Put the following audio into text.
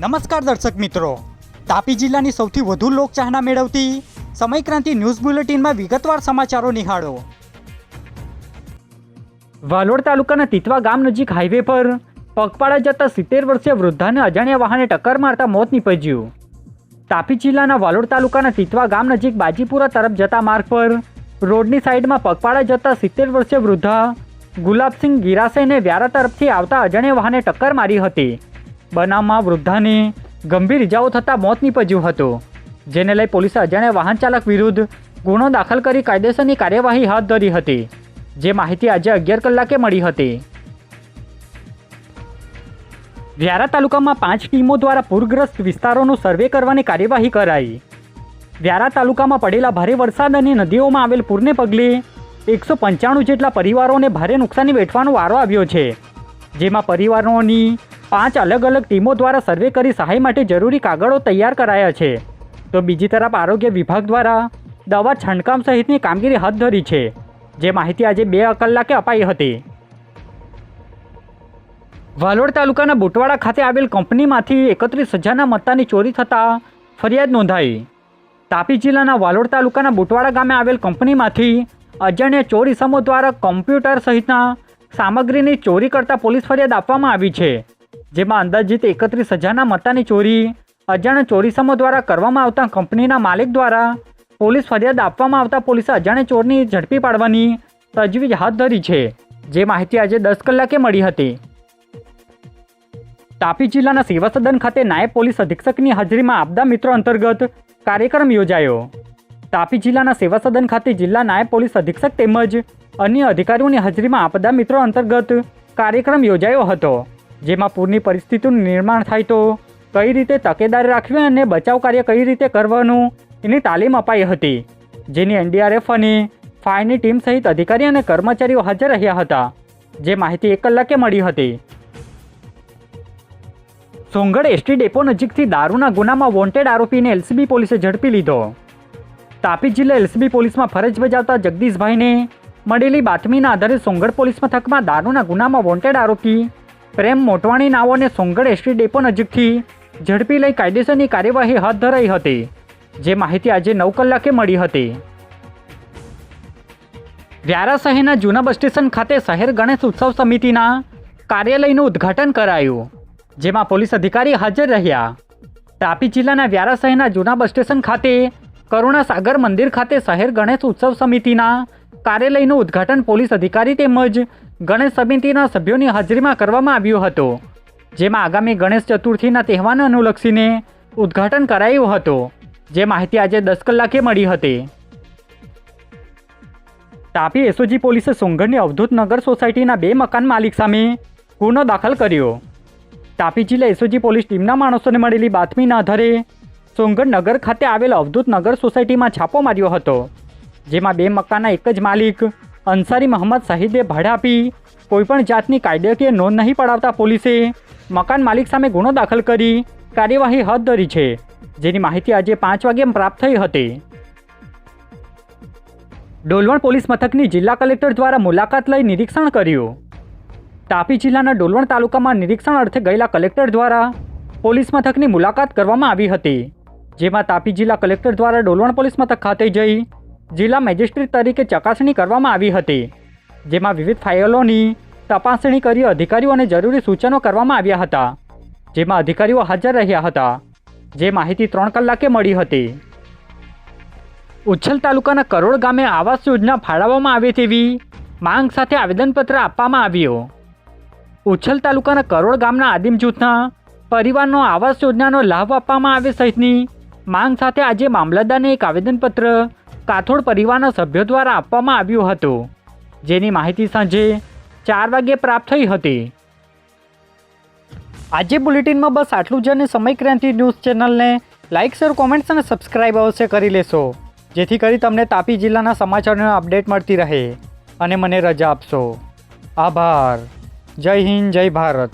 નમસ્કાર દર્શક મિત્રો. તાપી જિલ્લાની સૌથી વધુ લોકચાહના મેળવતી સમયક્રાંતિ ન્યૂઝ બુલેટિનમાં વિગતવાર સમાચારો નિહાળો. વાલોડ તાલુકાના તિતવા ગામ નજીક હાઈવે પર પગપાળા જતા સિત્તેર વર્ષીય વૃદ્ધાને અજાણ્યા વાહને ટક્કર મારતા મોત નીપજ્યું. તાપી જિલ્લાના વાલોડ તાલુકાના તિતવા ગામ નજીક બાજીપુરા તરફ જતા માર્ગ પર રોડની સાઈડમાં પગપાળા જતા સિત્તેર વર્ષીય વૃદ્ધા ગુલાબસિંહ ગિરાસેને વ્યારા તરફથી આવતા અજાણ્યા વાહને ટક્કર મારી હતી. બનાવમાં વૃદ્ધાને ગંભીર ઇજાઓ થતાં મોત નીપજ્યું હતું. જેને લઈ પોલીસે અજાણ્યા વાહન ચાલક વિરુદ્ધ ગુનો દાખલ કરી કાયદેસરની કાર્યવાહી હાથ ધરી હતી. જે માહિતી આજે અગિયાર કલાકે મળી હતી. વ્યારા તાલુકામાં પાંચ ટીમો દ્વારા પૂરગ્રસ્ત વિસ્તારોનું સર્વે કરવાની કાર્યવાહી કરાઈ. વ્યારા તાલુકામાં પડેલા ભારે વરસાદ અને નદીઓમાં આવેલ પૂરને પગલે એકસો પંચાણું જેટલા પરિવારોને ભારે નુકસાની વેઠવાનો વારો આવ્યો છે. જેમાં પરિવારોની પાંચ અલગ અલગ ટીમો દ્વારા સર્વે કરી સહાય માટે જરૂરી કાગળો તૈયાર કરાયા છે. તો બીજી તરફ આરોગ્ય વિભાગ દ્વારા દવા છંટકામ સહિતની કામગીરી હાથ ધરી છે. જે માહિતી આજે બે કલાકે અપાઈ હતી. વાલોડ તાલુકાના બુટવાડા ખાતે આવેલ કંપનીમાંથી એકત્રીસ હજારના મત્તાની ચોરી થતાં ફરિયાદ નોંધાઈ. તાપી જિલ્લાના વાલોડ તાલુકાના બુટવાડા ગામે આવેલ કંપનીમાંથી અજાણ્યા ચોરી સમૂહ દ્વારા કોમ્પ્યુટર સહિતના સામગ્રીની ચોરી કરતા પોલીસ ફરિયાદ આપવામાં આવી છે. જેમાં અંદાજિત એકત્રીસ હજારના મતાની ચોરી, અજાણ્યા ચોરીસમો દ્વારા કરવામાં આવતા કંપનીના માલિક દ્વારા પોલીસ ફરિયાદ આપવામાં આવતા પોલીસે અજાણ્યા ચોરની ઝડપી પાડવાની તજવીજ હાથ ધરી છે, જે માહિતી આજે દસ કલાકે મળી હતી. તાપી જિલ્લાના સેવા સદન ખાતે નાયબ પોલીસ અધિક્ષકની હાજરીમાં આપદા મિત્રો અંતર્ગત કાર્યક્રમ યોજાયો. તાપી જિલ્લાના સેવા સદન ખાતે જિલ્લા નાયબ પોલીસ અધિક્ષક તેમજ અન્ય અધિકારીઓની હાજરીમાં આપદા મિત્રો અંતર્ગત કાર્યક્રમ યોજાયો હતો. જેમાં પૂરની પરિસ્થિતિનું નિર્માણ થાય તો કઈ રીતે તકેદારી રાખવી અને બચાવ કાર્ય કઈ રીતે કરવાનું એની તાલીમ અપાઈ હતી. જેની એનડીઆરએફ અને ફાયરની ટીમ સહિત અધિકારી અને કર્મચારીઓ હાજર રહ્યા હતા, જે માહિતી એક કલાકે મળી હતી. સોંગઢ એસટી ડેપો નજીકથી દારૂના ગુનામાં વોન્ટેડ આરોપીને એલસીબી પોલીસે ઝડપી લીધો. તાપી જિલ્લા એલસીબી પોલીસમાં ફરજ બજાવતા જગદીશભાઈને મળેલી બાતમીના આધારે સોંગઢ પોલીસ મથકમાં દારૂના ગુનામાં વોન્ટેડ આરોપી પ્રેમ મોટવાણી નાઓને સોંગળ એસટી ડેપો નજીકથી ઝડપી લઈ કાયદેસરની કાર્યવાહી હાથ ધરાઈ હતી, જે માહિતી આજે નવ કલાકે મળી હતી. વ્યારા શહેરના જૂના બસ સ્ટેશન ખાતે શહેર ગણેશ ઉત્સવ સમિતિના કાર્યાલયનું ઉદ્ઘાટન કરાયું, જેમાં પોલીસ અધિકારી હાજર રહ્યા. તાપી જિલ્લાના વ્યારા શહેરના જૂના બસ સ્ટેશન ખાતે કરુણા સાગર મંદિર ખાતે શહેર ગણેશ ઉત્સવ સમિતિના કાર્યાલયનું ઉદ્ઘાટન પોલીસ અધિકારી તેમજ ગણેશ સમિતિના સભ્યોની હાજરીમાં કરવામાં આવ્યું હતું, જેમાં આગામી ગણેશ ચતુર્થીના તહેવારને અનુલક્ષીને ઉદ્ઘાટન કરાયું હતું, જે માહિતી આજે દસ કલાકે મળી હતી. તાપી એસઓજી પોલીસે સોંગઢની અવધૂત નગર સોસાયટીના બે મકાન માલિક સામે ગુનો દાખલ કર્યો. તાપી જિલ્લા એસઓજી પોલીસ ટીમના માણસોને મળેલી બાતમીના આધારે સોંગઢ નગર ખાતે આવેલ અવધૂત નગર સોસાયટીમાં છાપો માર્યો હતો. જેમાં બે મકાનના એક જ માલિક, અંસારી મહંમદ શહીદે ભાડે આપી કોઈપણ જાતની કાયદેકીય નોંધ નહીં પડાવતા પોલીસે મકાન માલિક સામે ગુનો દાખલ કરી કાર્યવાહી હાથ ધરી છે, જેની માહિતી આજે પાંચ વાગ્યે પ્રાપ્ત થઈ હતી. ડોલવણ પોલીસ મથકની જિલ્લા કલેક્ટર દ્વારા મુલાકાત લઈ નિરીક્ષણ કર્યું. તાપી જિલ્લાના ડોલવણ તાલુકામાં નિરીક્ષણ અર્થે ગયેલા કલેક્ટર દ્વારા પોલીસ મથકની મુલાકાત કરવામાં આવી હતી, જેમાં તાપી જિલ્લા કલેક્ટર દ્વારા ડોલવણ પોલીસ મથક ખાતે જઈ જિલ્લા મેજિસ્ટ્રેટ તરીકે ચકાસણી કરવામાં આવી હતી, જેમાં વિવિધ ફાઇલોની તપાસણી કરી અધિકારીઓને જરૂરી સૂચનો કરવામાં આવ્યા હતા, જેમાં અધિકારીઓ હાજર રહ્યા હતા, જે માહિતી ત્રણ કલાકે મળી હતી. ઉચ્છલ તાલુકાના કરોડ ગામે આવાસ યોજના ફાળવવામાં આવે તેવી માંગ સાથે આવેદનપત્ર આપવામાં આવ્યું. ઉચ્છલ તાલુકાના કરોડ ગામના આદિમ જૂથના પરિવારનો આવાસ યોજનાનો લાભ આપવામાં આવે સહિતની માંગ સાથે આજે મામલતદારને એક આવેદનપત્ર કાથોડ પરિવારના સભ્યો દ્વારા આપવામાં આવ્યું હતું. જેની માહિતી સાંજે ચાર વાગ્યે પ્રાપ્ત થઈ હતી. આજે બુલેટિનમાં બસ આટલું જ અને સમય ક્રાંતિ ન્યૂઝ ચેનલને લાઇક શેર, કોમેન્ટ્સ અને સબસ્ક્રાઇબ અવશ્ય કરી લેશો. જેથી કરી તમને તાપી જિલ્લાના સમાચારનો અપડેટ મળતી રહે. અને મને રજા આપશો. આભાર. જય હિન્દ, જય ભારત.